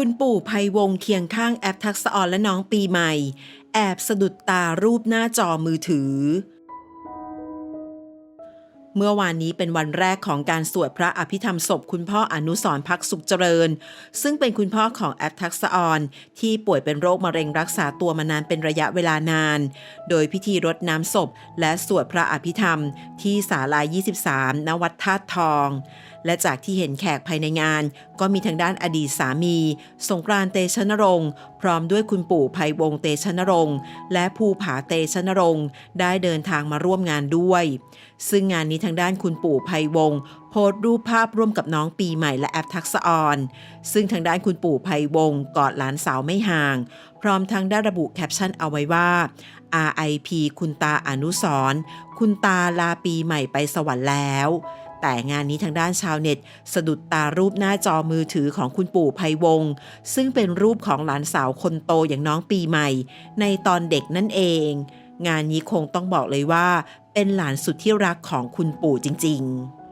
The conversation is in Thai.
คุณปู่ภัยวงศ์เคียงข้างแอปทักษะออนและน้องปีใหม่ แอบสะดุดตารูปหน้าจอมือถือ เมื่อวานนี้เป็นวันแรกของการสวดพระอภิธรรมศพคุณพ่ออนุสรพักสุขเจริญ ซึ่งเป็นคุณพ่อของแอปทักษออนที่ป่วยเป็นโรคมะเร็งรักษาตัวมานานเป็นระยะเวลานาน โดยพิธีรดน้ำศพ และสวดพระอภิธรรม ที่ศาลา 23ณวัดธาตุทอง และจากที่เห็นแขกภายในงาน ก็มีทางด้านอดีตสามี สงกรานต์เตชะนรงค์พร้อมด้วยคุณปู่ภัยวงศ์เตชะนรงค์และภูผาเตชะนรงค์ได้เดินทางมาร่วมงานด้วย ซึ่งงานนี้ทางด้านคุณปู่ภัยวงศ์โพสต์รูปภาพร่วมกับน้องปีใหม่และแอปทักษออนซึ่งทางด้านคุณปู่ภัยวงศ์กอดหลานสาวไม่ห่าง พร้อมทั้งได้ระบุแคปชั่นเอาไว้ว่า RIP คุณตาอนุสรคุณตาลาปีใหม่ไปสวรรค์แล้วแต่งานนี้ทางด้านชาวเน็ต สะดุดตารูปหน้าจอมือถือของคุณปู่ภัยวงศ์ซึ่งเป็นรูปของหลานสาวคนโตอย่างน้องปีใหม่ ในตอนเด็กนั่นเอง งานนี้คงต้องบอกเลยว่า เป็นหลานสุดที่รักของคุณปู่จริง ๆ